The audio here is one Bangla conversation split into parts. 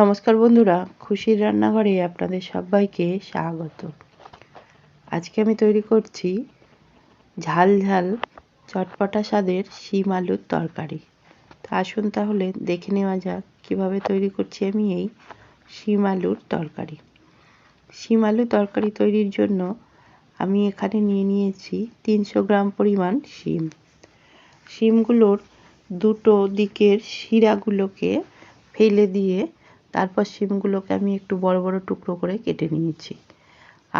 নমস্কার বন্ধুরা, খুশির রান্নাঘরে আপনাদের সবাইকে স্বাগত। আজকে আমি তৈরি করছি ঝাল ঝাল চটপটা স্বাদের শিম আলুর তরকারি। তো আসুন তাহলে দেখে নেওয়া যাক কীভাবে তৈরি করছি আমি এই শিম আলুর তরকারি। শিম আলু তরকারি তৈরির জন্য আমি এখানে নিয়ে নিয়েছি তিনশো গ্রাম পরিমাণ শিম। শিমগুলোর দুটো দিকের শিরাগুলোকে ফেলে দিয়ে তারপর শিমগুলোকে আমি একটু বড় বড় টুকরো করে কেটে নিয়েছি।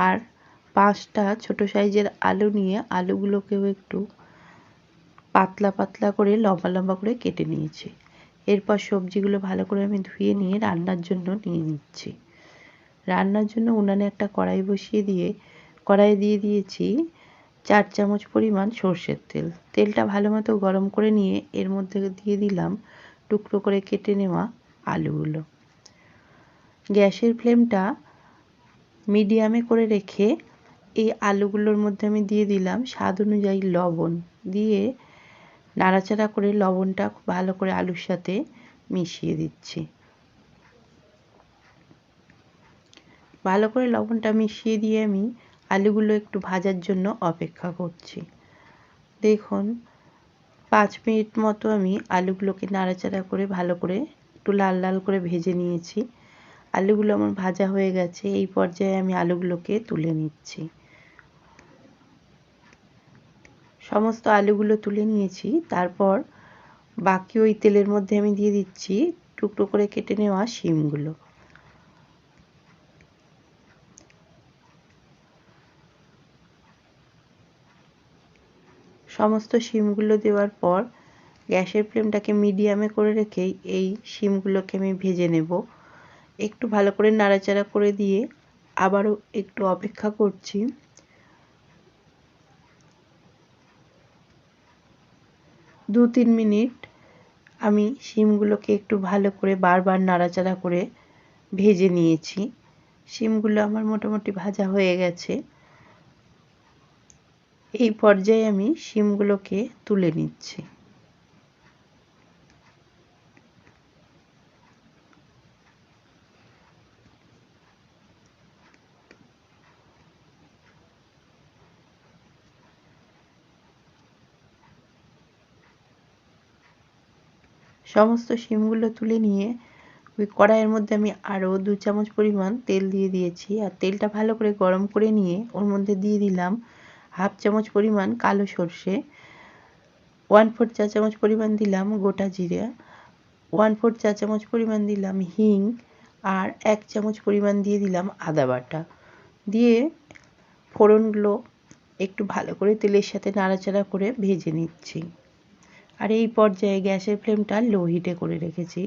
আর পাঁচটা ছোট সাইজের আলু নিয়ে আলুগুলোকেও একটু পাতলা পাতলা করে, লম্বা লম্বা করে কেটে নিয়েছি। এরপর সবজিগুলো ভালো করে আমি ধুয়ে নিয়ে রান্নার জন্য নিয়ে নিচ্ছি। রান্নার জন্য উনানে একটা কড়াই বসিয়ে দিয়ে কড়াই দিয়ে দিয়েছি চার চামচ পরিমাণ সর্ষের তেল। তেলটা ভালো মতো গরম করে নিয়ে এর মধ্যে দিয়ে দিলাম টুকরো করে কেটে নেওয়া আলুগুলো। গ্যাসের ফ্লেমটা মিডিয়ামে করে রেখে এই আলুগুলোর মধ্যে আমি দিয়ে দিলাম স্বাদ অনুযায়ী লবণ। দিয়ে নাড়াচাড়া করে লবণটা খুব ভালো করে আলুর সাথে মিশিয়ে দিচ্ছি। ভালো করে লবণটা মিশিয়ে দিয়ে আমি আলুগুলো একটু ভাজার জন্য অপেক্ষা করছি। দেখুন, পাঁচ মিনিট মতো আমি আলুগুলোকে নাড়াচাড়া করে ভালো করে একটু লাল লাল করে ভেজে নিয়েছি। আলুগুলো আমার ভাজা হয়ে গেছে, এই পর্যায়ে আমি আলুগুলোকে তুলে নিচ্ছি। সমস্ত আলুগুলো তুলে নিয়েছি, তারপর বাকি ওই তেলের মধ্যে আমি দিয়ে দিচ্ছি টুকরো করে কেটে নেওয়া শিমগুলো। সমস্ত শিমগুলো দেওয়ার পর গ্যাসের ফ্লেমটাকে মিডিয়ামে করে রেখেই এই শিমগুলোকে আমি ভেজে নেব। একটু ভালো করে নাড়াচাড়া করে দিয়ে আবারও একটু অপেক্ষা করছি। দু তিন মিনিট আমি শিমগুলোকে একটু ভালো করে বারবার নাড়াচাড়া করে ভেজে নিয়েছি। শিমগুলো আমার মোটামুটি ভাজা হয়ে গেছে। এই পর্যায়ে আমি শিমগুলোকে তুলে নিচ্ছি। সমস্ত শিমগুলো তুলে নিয়ে ওই কড়াইয়ের মধ্যে আমি আরও দু চামচ পরিমাণ তেল দিয়ে দিয়েছি। আর তেলটা ভালো করে গরম করে নিয়ে ওর মধ্যে দিয়ে দিলাম হাফ চামচ পরিমাণ কালো সর্ষে ওয়ান ফোর চা চামচ পরিমাণ দিলাম গোটা জিরে ওয়ান ফোর চা চামচ পরিমাণ দিলাম হিং, আর এক চামচ পরিমাণ দিয়ে দিলাম আদা বাটা। দিয়ে ফোড়নগুলো একটু ভালো করে তেলের সাথে নাড়াচাড়া করে ভেজে নিচ্ছি। আর এই পর্যায়ে গ্যাসের ফ্লেমটা লো হিটে করে রেখেছি।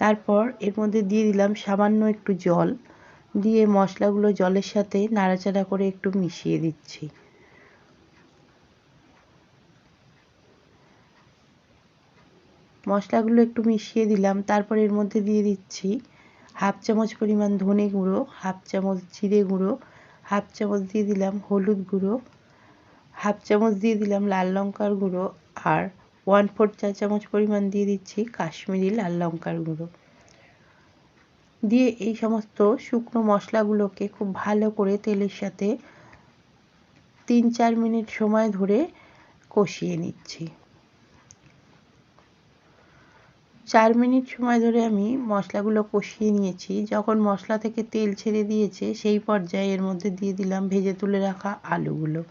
তারপর এর মধ্যে দিয়ে দিলাম সামান্য একটু জল। দিয়ে মশলাগুলো জলের সাথে নাড়াচাড়া করে একটু মিশিয়ে দিচ্ছি। মশলাগুলো একটু মিশিয়ে দিলাম। তারপর এর মধ্যে দিয়ে দিচ্ছি হাফ চামচ পরিমাণ ধনে গুঁড়ো, হাফ চামচ জিরে গুঁড়ো, হাফ চামচ দিয়ে দিলাম হলুদ গুঁড়ো, হাফ চামচ দিয়ে দিলাম লাল লঙ্কার গুঁড়ো আর ওয়ান ফোর চা চামচ পরিমাণ দিয়ে দিচ্ছি কাশ্মীরি লাল লঙ্কার গুঁড়ো। দিয়ে এই সমস্ত শুকনো মশলাগুলোকে খুব ভালো করে তেলের সাথে তিন চার মিনিট সময় ধরে কষিয়ে নিচ্ছি। চার মিনিট সময় ধরে আমি মশলাগুলো কষিয়ে নিয়েছি। যখন মশলা থেকে তেল ছেড়ে দিয়েছে, সেই পর্যায়ে এর মধ্যে দিয়ে দিলাম ভেজে তুলে রাখা আলুগুলো।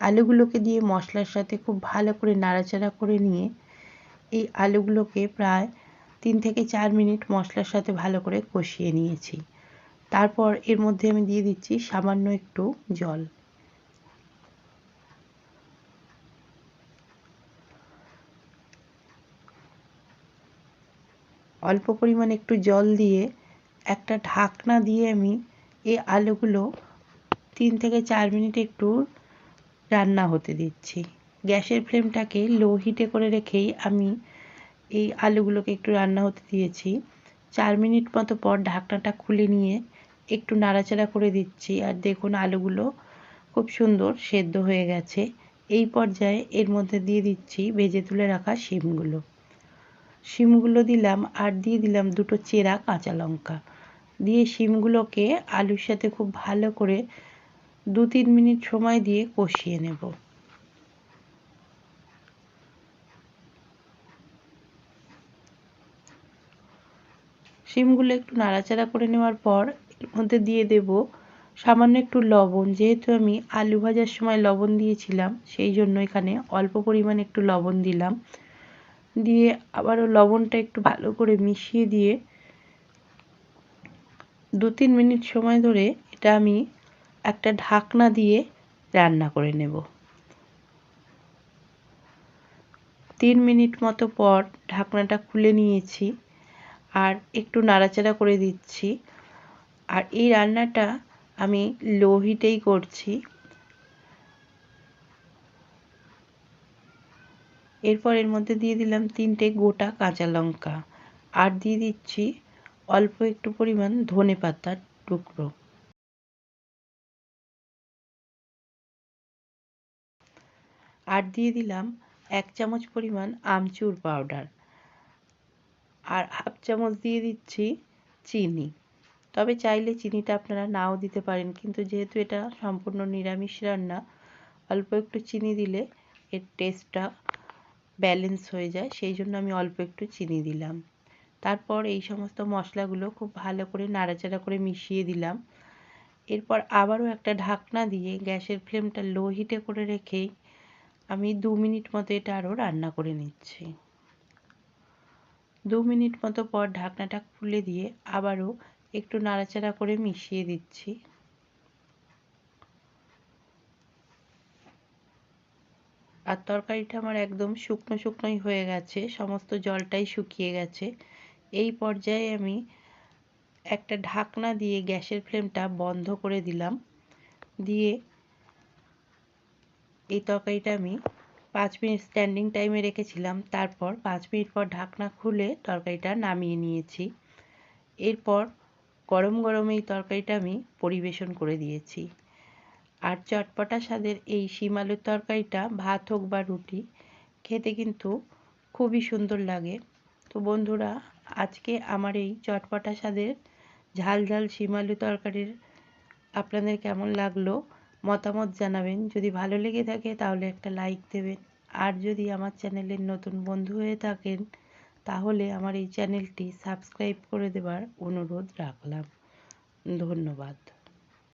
আলুগুলোকে দিয়ে মশলার সাথে খুব ভালো করে নাড়াচাড়া করে নিয়ে এই আলুগুলোকে প্রায় তিন থেকে চার মিনিট মশলার সাথে ভালো করে কষিয়ে নিয়েছি। তারপর এর মধ্যে আমি দিয়ে দিচ্ছি সামান্য একটু জল। অল্প পরিমাণ একটু জল দিয়ে একটা ঢাকনা দিয়ে আমি এই আলুগুলো তিন থেকে চার মিনিট একটু রান্না হতে দিচ্ছি। গ্যাসের ফ্লেমটাকে লো হিটে করে রেখেই আমি এই আলুগুলোকে একটু রান্না হতে দিয়েছি। চার মিনিট মতো পর ঢাকনাটা খুলে নিয়ে একটু নাড়াচাড়া করে দিচ্ছি। আর দেখুন আলুগুলো খুব সুন্দর সেদ্ধ হয়ে গেছে। এই পর্যায়ে এর মধ্যে দিয়ে দিচ্ছি ভেজে তুলে রাখা শিমগুলো। শিমগুলো দিলাম আর দিয়ে দিলাম দুটো চেরা কাঁচা লঙ্কা। দিয়ে শিমগুলোকে আলুর সাথে খুব ভালো করে দু তিন মিনিট সময় দিয়ে কষিয়ে নেব। শিমগুলো একটু নাড়াচাড়া করে নেওয়ার পর এর মধ্যে দিয়ে দেব সামান্য একটু লবণ। যেহেতু আমি আলু ভাজার সময় লবণ দিয়েছিলাম, সেই জন্য এখানে অল্প পরিমাণে একটু লবণ দিলাম। দিয়ে আবারও লবণটা একটু ভালো করে মিশিয়ে দিয়ে দু তিন মিনিট সময় ধরে এটা আমি একটা ঢাকনা দিয়ে রান্না করে নেব। তিন মিনিট মতো পর ঢাকনাটা খুলে নিয়েছি আর একটু নাড়াচাড়া করে দিচ্ছি। আর এই রান্নাটা আমি লো হিটেই করছি। এরপর এর মধ্যে দিয়ে দিলাম তিনটে গোটা কাঁচা লঙ্কা। আর দিয়ে দিচ্ছি অল্প একটু পরিমাণ ধনে পাতার টুকরো। আর দিয়ে দিলাম এক চামচ পরিমাণ আমচুর পাউডার আর হাফ চামচ দিয়ে দিচ্ছি চিনি। তবে চাইলে চিনিটা আপনারা নাও দিতে পারেন, কিন্তু যেহেতু এটা সম্পূর্ণ নিরামিষ রান্না, অল্প একটু চিনি দিলে এর টেস্টটা ব্যালেন্স হয়ে যায়, সেই জন্য আমি অল্প একটু চিনি দিলাম। তারপর এই সমস্ত মশলাগুলো খুব ভালো করে নাড়াচাড়া করে মিশিয়ে দিলাম। এরপর আবারও একটা ঢাকনা দিয়ে গ্যাসের ফ্লেমটা লো হিটে করে রেখেই আমি দু মিনিট মতো এটা আরও রান্না করে নিচ্ছি। দু মিনিট মতো পর ঢাকনাটা খুলে দিয়ে আবারও একটু নাড়াচাড়া করে মিশিয়ে দিচ্ছি। আর তরকারিটা আমার একদম শুকনো শুকনোই হয়ে গেছে, সমস্ত জলটাই শুকিয়ে গেছে। এই পর্যায়ে আমি একটা ঢাকনা দিয়ে গ্যাসের ফ্লেমটা বন্ধ করে দিলাম। দিয়ে এই তরকারিটা আমি পাঁচ মিনিট স্ট্যান্ডিং টাইমে রেখেছিলাম। তারপর পাঁচ মিনিট পর ঢাকনা খুলে তরকারিটা নামিয়ে নিয়েছি। এরপর গরম গরম এই তরকারিটা আমি পরিবেশন করে দিয়েছি। আর চটপটা স্বাদের এই শিম আলুর তরকারিটা, ভাত হোক বা রুটি, খেতে কিন্তু খুবই সুন্দর লাগে। তো বন্ধুরা, আজকে আমার এই চটপটা স্বাদের ঝাল ঝাল শিম আলু তরকারির আপনাদের কেমন লাগল? মতামত জানাবেন। যদি ভালো লেগে থাকে তাহলে একটা লাইক দেবেন। আর যদি আমার চ্যানেলের নতুন বন্ধু হয়ে থাকেন, তাহলে আমার এই চ্যানেলটি সাবস্ক্রাইব করে দেবার অনুরোধ রাখলাম। ধন্যবাদ।